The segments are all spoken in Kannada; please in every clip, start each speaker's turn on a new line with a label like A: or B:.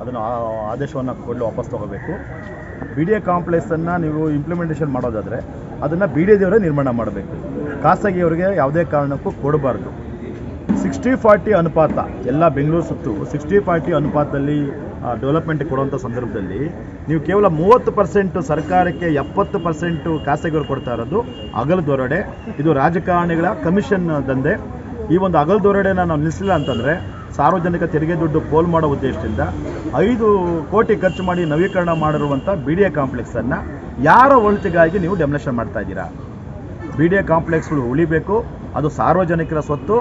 A: ಅದನ್ನು ಆದೇಶವನ್ನು ಕೊಡಲು ವಾಪಸ್ ತಗೋಬೇಕು. ಬಿ ಡಿ ಎ ಕಾಂಪ್ಲೆಕ್ಸನ್ನು ನೀವು ಇಂಪ್ಲಿಮೆಂಟೇಷನ್ ಮಾಡೋದಾದರೆ ಅದನ್ನು ಬಿ ಡಿ ಎದವರೇ ನಿರ್ಮಾಣ ಮಾಡಬೇಕು. ಖಾಸಗಿಯವರಿಗೆ ಯಾವುದೇ ಕಾರಣಕ್ಕೂ ಕೊಡಬಾರ್ದು. ಸಿಕ್ಸ್ಟಿ ಫಾರ್ಟಿ ಅನುಪಾತ, ಎಲ್ಲ ಬೆಂಗಳೂರು ಸುತ್ತು ಸಿಕ್ಸ್ಟಿ ಫಾರ್ಟಿ ಅನುಪಾತದಲ್ಲಿ ಡೆವಲಪ್ಮೆಂಟ್ ಕೊಡುವಂಥ ಸಂದರ್ಭದಲ್ಲಿ ನೀವು ಕೇವಲ ಮೂವತ್ತು ಪರ್ಸೆಂಟು ಸರ್ಕಾರಕ್ಕೆ ಎಪ್ಪತ್ತು ಪರ್ಸೆಂಟು ಖಾಸಗಿಯವರು ಕೊಡ್ತಾ ಇರೋದು ಅಗಲ ದೊರಡೆ. ಇದು ರಾಜಕಾರಣಿಗಳ ಕಮಿಷನ್ ದಂಧೆ. ಈ ಒಂದು ಅಗಲ ದೊರಡೆನ ನಾವು ನಿಲ್ಲಿಸಿಲ್ಲ ಅಂತಂದರೆ ಸಾರ್ವಜನಿಕ ತೆರಿಗೆ ದುಡ್ಡು ಪೋಲ್ ಮಾಡೋ ಉದ್ದೇಶದಿಂದ ಐದು ಕೋಟಿ ಖರ್ಚು ಮಾಡಿ ನವೀಕರಣ ಮಾಡಿರುವಂಥ ಬಿ ಡಿ ಎ ಕಾಂಪ್ಲೆಕ್ಸನ್ನು ಯಾರ ಒಳಿತಿಗಾಗಿ ನೀವು ಡೆಮಲೇಷನ್ ಮಾಡ್ತಾ ಇದ್ದೀರಾ? ಬಿ ಡಿ ಎ ಕಾಂಪ್ಲೆಕ್ಸ್ಗಳು ಉಳಿಬೇಕು ಅದು ಸಾರ್ವಜನಿಕರ ಸ್ವತ್ತು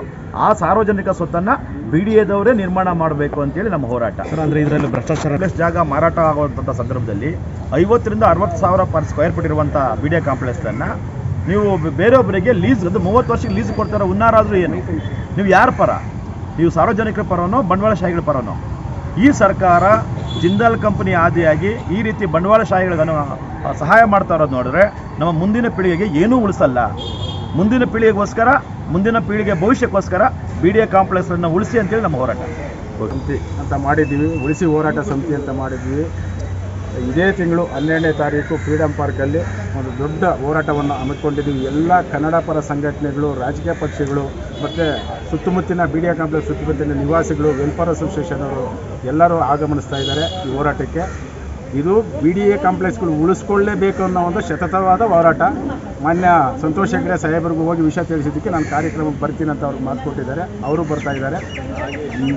A: ಆ ಸಾರ್ವಜನಿಕ ಸ್ವತ್ತನ್ನು ಬಿ ಡಿ ಎದವರೇ ನಿರ್ಮಾಣ ಮಾಡಬೇಕು ಅಂತೇಳಿ ನಮ್ಮ ಹೋರಾಟ.
B: ಸರ್ ಅಂದರೆ ಇದರಲ್ಲಿ ಭ್ರಷ್ಟಾಚಾರ
A: ಪ್ಲಸ್ ಜಾಗ ಮಾರಾಟ ಆಗುವಂಥ ಸಂದರ್ಭದಲ್ಲಿ ಐವತ್ತರಿಂದ ಅರವತ್ತು ಸಾವಿರ ಪರ್ ಸ್ಕ್ವೇರ್ ಫೀಟ್ ಇರುವಂಥ ಬಿ ಡಿ ಎ ಕಾಂಪ್ಲೆಕ್ಸನ್ನು ನೀವು ಬೇರೆಯೊಬ್ಬರಿಗೆ ಲೀಸ್ ಅದು ಮೂವತ್ತು ವರ್ಷಕ್ಕೆ ಲೀಸ್ ಕೊಡ್ತಾರೆ ಉನ್ನಾರಾದರೂ ಏನು? ನೀವು ಯಾರ ಪರ? ನೀವು ಸಾರ್ವಜನಿಕರ ಬಂಡವಾಳ ಬಂಡವಾಳಶಾಹಿಗಳ ಪರವನೋ ಈ ಸರ್ಕಾರ ಜಿಂದಾಲ್ ಕಂಪನಿ ಆದಿಯಾಗಿ ಈ ರೀತಿ ಬಂಡವಾಳಶಾಹಿಗಳನ್ನು ಸಹಾಯ ಮಾಡ್ತಾ ಇರೋದು ನೋಡಿದ್ರೆ ನಮ್ಮ ಮುಂದಿನ ಪೀಳಿಗೆಗೆ ಏನೂ ಉಳಿಸಲ್ಲ. ಮುಂದಿನ ಪೀಳಿಗೆಗೋಸ್ಕರ, ಮುಂದಿನ ಪೀಳಿಗೆ ಭವಿಷ್ಯಕ್ಕೋಸ್ಕರ ಬಿ ಡಿ ಎ ಕಾಂಪ್ಲೆಕ್ಸನ್ನು ಉಳಿಸಿ ಅಂತೇಳಿ ನಮ್ಮ ಹೋರಾಟ.
C: ಸಮಿತಿ ಅಂತ ಮಾಡಿದ್ದೀವಿ. ಉಳಿಸಿ ಹೋರಾಟ ಸಮಿತಿ ಅಂತ ಮಾಡಿದ್ದೀವಿ. ಇದೇ ತಿಂಗಳು ಹನ್ನೆರಡನೇ ತಾರೀಕು ಫ್ರೀಡಮ್ ಪಾರ್ಕಲ್ಲಿ ಒಂದು ದೊಡ್ಡ ಹೋರಾಟವನ್ನು ಹಮ್ಮಿಕೊಂಡಿದ್ದೀವಿ. ಎಲ್ಲ ಕನ್ನಡ ಪರ ಸಂಘಟನೆಗಳು, ರಾಜಕೀಯ ಪಕ್ಷಗಳು ಮತ್ತು ಸುತ್ತಮುತ್ತಿನ ಬಿ ಡಿ ಎ ಕಾಂಪ್ಲೆಕ್ಸ್ ಸುತ್ತಮುತ್ತಿನ ನಿವಾಸಿಗಳು ವೆಲ್ಫೇರ್ ಅಸೋಸಿಯೇಷನ್ ಅವರು ಎಲ್ಲರೂ ಆಗಮನಿಸ್ತಾ ಇದ್ದಾರೆ ಈ ಹೋರಾಟಕ್ಕೆ. ಇದು ಬಿ ಡಿ ಎ ಕಾಂಪ್ಲೆಕ್ಸ್ಗಳು ಉಳಿಸ್ಕೊಳ್ಳೇಬೇಕು ಅನ್ನೋ ಒಂದು ಶತತವಾದ ಹೋರಾಟ. ಮಾನ್ಯ ಸಂತೋಷ್ ಹೆಗ್ಡೆ ಸಾಹೇಬರಿಗೂ ಹೋಗಿ ವಿಷಯ ತಿಳಿಸಿದ್ದಕ್ಕೆ ನಾನು ಕಾರ್ಯಕ್ರಮಕ್ಕೆ ಬರ್ತೀನಿ ಅಂತ ಅವ್ರಿಗೆ ಮಾತು ಕೊಟ್ಟಿದ್ದಾರೆ. ಅವರು ಬರ್ತಾ ಇದ್ದಾರೆ.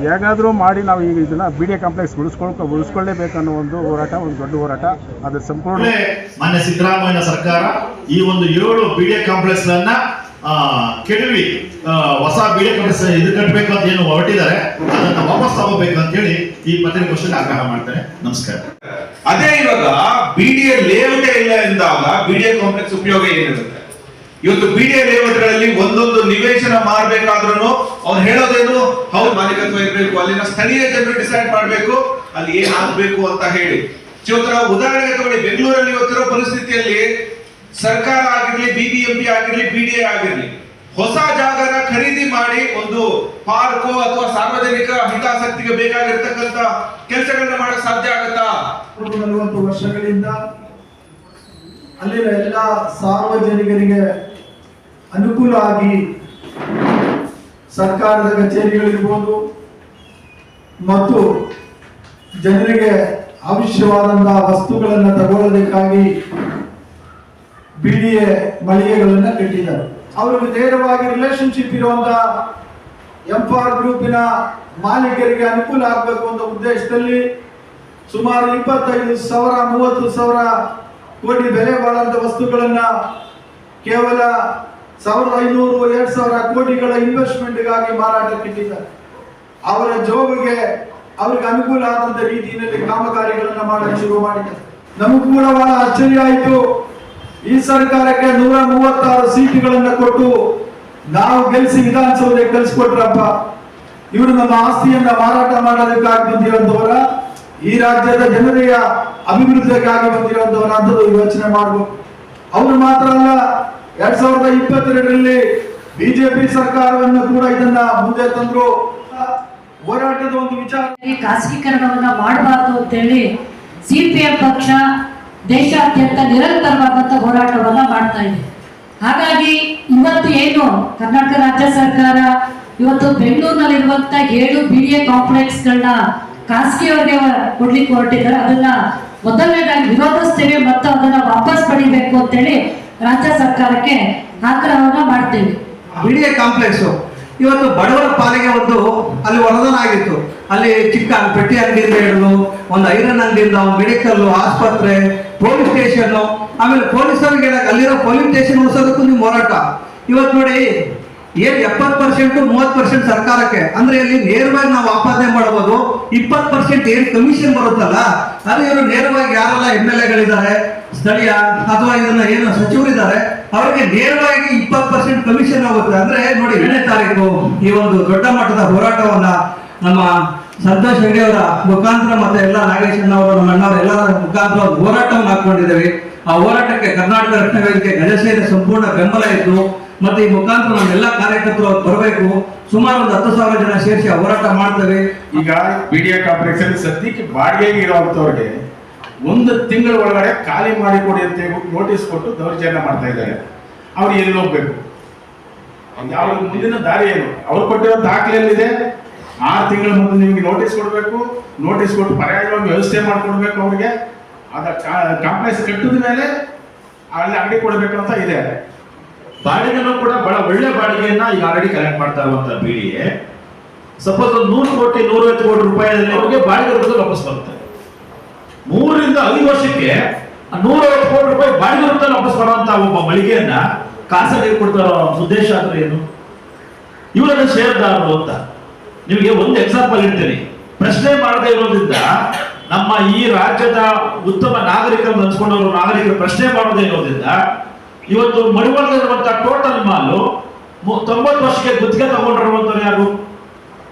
C: ಹೇಗಾದರೂ ಮಾಡಿ ನಾವು ಈಗ ಇದನ್ನು ಬಿ ಡಿ ಎ ಕಾಂಪ್ಲೆಕ್ಸ್ ಉಳಿಸ್ಕೊಳ್ಕೊ ಉಳಿಸ್ಕೊಳ್ಳೇಬೇಕು ಅನ್ನೋ ಒಂದು ಹೋರಾಟ ಒಂದು ದೊಡ್ಡ ಹೋರಾಟ. ಅದು ಸಂಪೂರ್ಣ
D: ಮಾನ್ಯ ಸಿದ್ದರಾಮಯ್ಯ ಸರ್ಕಾರ ಈ ಒಂದು ಏಳು ಬಿಡಿಎ ಕಾಂಪ್ಲೆಕ್ಸ್ ಗಳನ್ನ ಆ, ಕೆಡವಿ ಬಿ ಡಿ ಎ ಕಾಂಪ್ಲೆಕ್ಸ್ ಇದು ಕಟ್ಟಬೇಕು ಅಂತ ಏನು ಹೊರಟಿದ್ದಾರೆ. ವಾಪಸ್ ತಗೋಬೇಕು ಅಂತ ಹೇಳಿ ಈ ಪತ್ರಿಕಾಗೋಷ್ಠಿಯಲ್ಲಿ ಆಗ್ರಹ ಮಾಡ್ತಾರೆ ನಮಸ್ಕಾರ.
E: ಅದೇ ಇವಾಗ ಬಿಡಿಎ ಲೇಔಟೇ ಇಲ್ಲ ಎಂದಾಗ ಬಿಡಿಎ ಕಾಂಪ್ಲೆಕ್ಸ್ ಉಪಯೋಗ ಏನಿರುತ್ತೆ? ಇವತ್ತು ಬಿಡಿಎ ಲೇಔಟ್ಗಳಲ್ಲಿ ಒಂದೊಂದು ನಿವೇಶನ ಮಾಡಬೇಕಾದ್ರೂ ಅವ್ರು ಹೇಳೋದೇನು? ಹೌದು, ಮಾಲೀಕತ್ವ ಇರಬೇಕು, ಅಲ್ಲಿನ ಸ್ಥಳೀಯ ಜನರು ಡಿಸೈಡ್ ಮಾಡಬೇಕು, ಅಲ್ಲಿ ಏನ್ ಆಗ್ಬೇಕು ಅಂತ ಹೇಳಿ. ಚೋತ್ರ ಉದಾಹರಣೆಗೆ ತಗೊಳ್ಳಿ, ಬೆಂಗಳೂರಲ್ಲಿ ಇವತ್ತಿರೋ ಪರಿಸ್ಥಿತಿಯಲ್ಲಿ ಸರ್ಕಾರ ಆಗಿರ್ಲಿ ಬಿಬಿಎಂಪಿ ಆಗಿರ್ಲಿ ಬಿಡಿಎ ಆಗಿರ್ಲಿ ಹೊಸ ಜಾಗನ ಖರೀದಿ ಮಾಡಿ ಒಂದು ಪಾರ್ಕೋ ಅಥವಾ ಸಾರ್ವಜನಿಕ ಹಿತಾಸಕ್ತಿಗೆ ಬೇಕಾಗಿರ್ತಕ್ಕಂತ ಕೆಲಸಗಳನ್ನ ಮಾಡಕ್ ಸಾಧ್ಯ ಆಗತ್ತಾ?
F: ನಲವತ್ತು ವರ್ಷಗಳಿಂದ ಅಲ್ಲಿನ ಎಲ್ಲ ಸಾರ್ವಜನಿಕರಿಗೆ ಅನುಕೂಲ ಆಗಿ ಸರ್ಕಾರದ ಕಚೇರಿಗಳಿರ್ಬೋದು ಮತ್ತು ಜನರಿಗೆ ಅವಶ್ಯವಾದಂತಹ ವಸ್ತುಗಳನ್ನು ತಗೊಳ್ಳೋದಕ್ಕಾಗಿ ಬಿಡಿಎ ಮಳಿಗೆಗಳನ್ನು ಕಟ್ಟಿದ್ದಾರೆ. ಅವ್ರಿಗೆ ನೇರವಾಗಿ ರಿಲೇಶನ್ಶಿಪ್ ಇರುವಂತಹ ಎಂಫಾರ್ ಗ್ರೂಪಿನ ಮಾಲೀಕರಿಗೆ ಅನುಕೂಲ ಆಗಬೇಕು ಅಂತ ಉದ್ದೇಶದಲ್ಲಿ ಸುಮಾರು ಇಪ್ಪತ್ತೈದು ಸಾವಿರ, ಮೂವತ್ತು ಸಾವಿರ ಕೋಟಿ ಬೆಲೆ ಬಾಳಂತ ವಸ್ತುಗಳನ್ನ ಕೇವಲ ಸಾವಿರದ ಐನೂರು, ಎರಡು ಸಾವಿರ ಕೋಟಿಗಳ ಇನ್ವೆಸ್ಟ್ಮೆಂಟ್ಗಾಗಿ ಮಾರಾಟಕ್ಕೆ ಇಟ್ಟಿದ್ದಾರೆ. ಅವರ ಜೋಬಿಗೆ ಅವ್ರಿಗೆ ಅನುಕೂಲ ಆದಂತ ರೀತಿಯಲ್ಲಿ ಕಾಮಗಾರಿಗಳನ್ನ ಮಾಡಲು ಶುರು ಮಾಡಿದ್ದಾರೆ. ನಮಗೂ ಕೂಡ ಬಹಳ ಆಶ್ಚರ್ಯ ಆಯಿತು. ಈ ಸರ್ಕಾರಕ್ಕೆ ನೂರ ಮೂವತ್ತಾರು ಸೀಟುಗಳನ್ನ ಕೊಟ್ಟು ನಾವು ಗೆಲ್ಲಿಸಿ ವಿಧಾನಸೌಧಕ್ಕೆ ಕಲಿಸ್ಕೊಟ್ರಪ್ಪ ಇವರು ನಮ್ಮ ಆಸ್ತಿಯನ್ನ ಮಾರಾಟ ಮಾಡೋದಕ್ಕಾಗಿ ಬಂದಿರುವಂತವರ ಈ ರಾಜ್ಯದ ಜನತೆಯ ಅಭಿವೃದ್ಧಿಗಾಗಿ ಬಂದಿರುವಂತವರ ಅಂತ ಯೋಚನೆ ಮಾಡಬೇಕು. ಅವರು ಮಾತ್ರ ಅಲ್ಲ, ಎರಡ್ ಸಾವಿರದ ಇಪ್ಪತ್ತೆರಡರಲ್ಲಿ ಬಿಜೆಪಿ ಸರ್ಕಾರವನ್ನು ಕೂಡ ಇದನ್ನ ಮುಂದೆ ತಂದ್ರು. ಹೋರಾಟದ ಒಂದು ವಿಚಾರ.
G: ಖಾಸಗೀಕರಣವನ್ನ ಅಂತ ಹೇಳಿ ಸಿಪಿಎಂ ಪಕ್ಷ ದೇಶಾದ್ಯಂತ ನಿರಂತರವಾದಂತ ಹೋರಾಟವನ್ನು ಮಾಡ್ತಾ ಇದೆ. ಹಾಗಾಗಿ ಇವತ್ತು ಏನು ಕರ್ನಾಟಕ ರಾಜ್ಯ ಸರ್ಕಾರ ಇವತ್ತು ಬೆಂಗಳೂರಿನಲ್ಲಿರುವಂತ ಏಳು ಬಿ ಎ ಕಾಂಪ್ಲೆಕ್ಸ್ಗಳನ್ನ ಖಾಸಗಿಯವರಿಗೆ ಕೊಡ್ಲಿಕ್ಕೆ ಹೊರಟಿದ್ದಾರೆ. ಅದನ್ನ ಮೊದಲನೇದಾಗಿ ವಿರೋಧಿಸ್ತೇವೆ ಮತ್ತು ಅದನ್ನ ವಾಪಸ್ ಪಡಿಬೇಕು ಅಂತೇಳಿ ರಾಜ್ಯ ಸರ್ಕಾರಕ್ಕೆ ಆಗ್ರಹವನ್ನ ಮಾಡ್ತೇವೆ.
H: ಎ ಕಾಂಪ್ಲೆಕ್ಸ್ ಇವತ್ತು ಬಡವರ ಪಾಲಿಗೆ ಒಂದು ಅಲ್ಲಿ ವರದಾನ ಆಗಿತ್ತು. ಅಲ್ಲಿ ಚಿಕ್ಕ ಪೆಟ್ಟಿ ಅಂಗಡಿಯಿಂದ ಹಿಡಿದು ಒಂದು ಐರನ್ ಅಂಗಡಿಯಿಂದ ಮೆಡಿಕಲ್ ಆಸ್ಪತ್ರೆ ಪೊಲೀಸ್ ಸ್ಟೇಷನ್ ಆಮೇಲೆ ಪೊಲೀಸರಿಗೆ ಹೇಳಕ್ ಅಲ್ಲಿರೋ ಪೊಲೀಸ್ ಸ್ಟೇಷನ್ ಉಳಿಸೋದಕ್ಕೂ ನೀವು ಹೋರಾಟ. ಇವತ್ತು ನೋಡಿ, ಏನ್ ಎಪ್ಪತ್ತು ಪರ್ಸೆಂಟ್, ಮೂವತ್ತು ಪರ್ಸೆಂಟ್ ಸರ್ಕಾರಕ್ಕೆ, ಅಂದ್ರೆ ಇಲ್ಲಿ ನೇರವಾಗಿ ನಾವು ಆಪಾದನೆ ಮಾಡಬಹುದು ಇಪ್ಪತ್ ಪರ್ಸೆಂಟ್ ಏನ್ ಕಮಿಷನ್ ಬರುತ್ತಲ್ಲ, ಅದು ಇವರು ನೇರವಾಗಿ ಯಾರೆಲ್ಲ ಎಂ ಎಲ್ ಎಗಳಿದ್ದಾರೆ, ಸ್ಥಳೀಯ ಅಥವಾ ಇದನ್ನ ಏನು ಸಚಿವರಿದ್ದಾರೆ, ಅವರಿಗೆ ನೇರವಾಗಿ ಇಪ್ಪತ್ ಪರ್ಸೆಂಟ್ ಕಮಿಷನ್ ಆಗುತ್ತೆ. ಅಂದ್ರೆ ನೋಡಿ ಎರಡನೇ ತಾರೀಕು ಈ ಒಂದು ದೊಡ್ಡ ಮಟ್ಟದ ಹೋರಾಟವನ್ನ ನಮ್ಮ ಸಂತೋಷ್ ಹೆಗಡೆ ಅವರ ಮುಖಾಂತರ ಮತ್ತೆ ಎಲ್ಲ ನಾಗೇಶಣ್ಣ ಅವರು ನಮ್ಮ ಎಲ್ಲರ ಮುಖಾಂತರ ಹೋರಾಟವನ್ನು ಹಾಕೊಂಡಿದ್ದೇವೆ ಆ ಹೋರಾಟಕ್ಕೆ ಕರ್ನಾಟಕ ರಕ್ಷಣಾ ವೇದಿಕೆ ಗಜಸೇನೆ ಸಂಪೂರ್ಣ ಬೆಂಬಲ ಇತ್ತು ಮತ್ತೆ ಈ ಮುಖಾಂತರ ನಮ್ಮೆಲ್ಲ ಕಾರ್ಯಕರ್ತರು ಬರಬೇಕು. ಸುಮಾರು ಒಂದು ಹತ್ತು ಸಾವಿರ ಜನ ಸೇರಿಸಿ ಹೋರಾಟ ಮಾಡ್ತೇವೆ.
C: ಈಗ ವಿಡಿಯೋ ಕಾಂಪ್ಲೆಕ್ಸ್ ಅಲ್ಲಿ ಸದ್ಯಕ್ಕೆ ಬಾಡಿಗೆಗೆ ಇರುವಂತವ್ರಿಗೆ ಒಂದು ತಿಂಗಳ ಒಳಗಡೆ ಖಾಲಿ ಮಾಡಿ ಕೊಡಿ ಅಂತ ನೋಟಿಸ್ ಕೊಟ್ಟು ದೌರ್ಜನ್ಯ ಮಾಡ್ತಾ ಇದ್ದಾರೆ. ಅವ್ರು ಎಲ್ಲಿ ಹೋಗ್ಬೇಕು? ಯಾವ ಮುಂದಿನ ದಾರಿ ಏನು? ಅವ್ರು ಕೊಟ್ಟಿರೋ ದಾಖಲೆಯಲ್ಲಿದೆ. ಆರು ತಿಂಗಳ ಮುಂದೆ ನಿಮಗೆ ನೋಟಿಸ್ ಕೊಡಬೇಕು ನೋಟಿಸ್ ಕೊಟ್ಟು ಪರ್ಯಾಯವಾಗಿ ವ್ಯವಸ್ಥೆ ಮಾಡಿಕೊಡ್ಬೇಕು ಅವ್ರಿಗೆ. ಅದ ಕಾಂಪ್ಲೆಕ್ಸ್ ಕಟ್ಟಿದ ಮೇಲೆ ಅಲ್ಲಿ ಅಂಗಡಿ ಕೊಡಬೇಕು ಅಂತ ಇದೆ.
A: ಬಾಡಿಗೆನೂ ಕೂಡ ಬಹಳ ಒಳ್ಳೆ ಬಾಡಿಗೆಯನ್ನ ಈಗ ಆಲ್ರೆಡಿ ಕಲೆಕ್ಟ್ ಮಾಡ್ತಾ ಇರುವಂತ ಬಿಡಿ ಸಪೋಸ್ ಒಂದು ನೂರು ಕೋಟಿ, ನೂರೈವತ್ತು ಕೋಟಿ ರೂಪಾಯಿ ಅವ್ರಿಗೆ ಬಾಡಿಗೆ ರೂಪದಲ್ಲಿ ವಾಪಸ್ ಬರುತ್ತೆ. ಮೂರರಿಂದ ಐದು ವರ್ಷಕ್ಕೆ ನೂರೈವತ್ತು ಕೋಟಿ ರೂಪಾಯಿ ಬಾಡಿಗೆ ರೂಪದಲ್ಲಿ ವಾಪಸ್ ಬರುವಂತ ಒಬ್ಬ ಮಳಿಗೆಯನ್ನ ಖಾಸಗಿ ಕೊಡ್ತಾರ ಉದ್ದೇಶ ಅಂದ್ರೆ ಏನು? ಇವರನ್ನ ಶೇರ್ದಾರರು ಅಂತ. ನಿಮಗೆ ಒಂದು ಎಕ್ಸಾಂಪಲ್ ಇಡ್ತೀನಿ ಪ್ರಶ್ನೆ ಮಾಡದೇ ಇರೋದ್ರಿಂದ ನಮ್ಮ ಈ ರಾಜ್ಯದ ಉತ್ತಮ ನಾಗರಿಕರನ್ನು ಹಂಚ್ಕೊಂಡವರು ನಾಗರಿಕರು ಪ್ರಶ್ನೆ ಮಾಡದೇ ಇರೋದ್ರಿಂದ ಇವತ್ತು ಮಡಿವಾಳದಲ್ಲಿರುವಂತಹ ಟೋಟಲ್ ಮಾಲು ತೊಂಬತ್ತು ವರ್ಷಕ್ಕೆ ಗುತ್ತಿಗೆ ತಗೊಂಡಿರುವಂತವ್ರು ಯಾರು?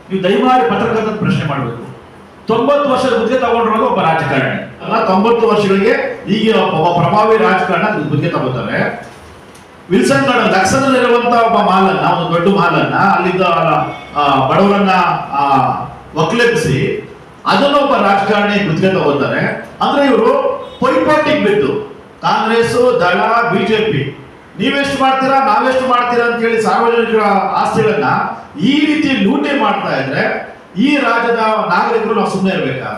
A: ನೀವು ದಯಮಾಡಿ ಪತ್ರಕರ್ತ ಪ್ರಶ್ನೆ ಮಾಡಬೇಕು. ತೊಂಬತ್ತು ವರ್ಷದ ಗುತ್ತಿಗೆ ತಗೊಂಡಿರೋದು ಒಬ್ಬ ರಾಜಕಾರಣಿ. ಅಲ್ಲ, ತೊಂಬತ್ತು ವರ್ಷಗಳಿಗೆ ಈಗ ಪ್ರಭಾವಿ ರಾಜಕಾರಣ ಗುತ್ತಿಗೆ ತಗೋತಾರೆ. ವಿಲ್ಸನ್ ಗಾರ್ಡನ್ ದಕ್ಷಿಣದಲ್ಲಿರುವಂತ ಒಬ್ಬ ಮಾಲನ್ನ, ಒಂದು ದೊಡ್ಡ ಮಾಲನ್ನ, ಅಲ್ಲಿದ್ದ ಬಡವರನ್ನ ಅದನ್ನು ಅದನ್ನ ಒಬ್ಬ ರಾಜಕಾರಣಿ ಗುತ್ತಿಗೆ ತಗೋತಾರೆ. ಅಂದ್ರೆ ಇವರು ಪೈಪೋಟಿಗೆ ಬಿದ್ದು ಕಾಂಗ್ರೆಸ್ ದಳ, ಬಿಜೆಪಿ, ನೀವೆಷ್ಟು ಮಾಡ್ತೀರಾ, ನಾವೆಷ್ಟು ಮಾಡ್ತೀರಾ ಅಂತ ಹೇಳಿ ಸಾರ್ವಜನಿಕರ ಆಸ್ತಿಗಳನ್ನ ಈ ರೀತಿ ಲೂಟಿ ಮಾಡ್ತಾ ಇದ್ರೆ, ಈ ರಾಜ್ಯದ ನಾಗರಿಕರು ನಾವು ಸುಮ್ಮನೆ ಇರ್ಬೇಕಾ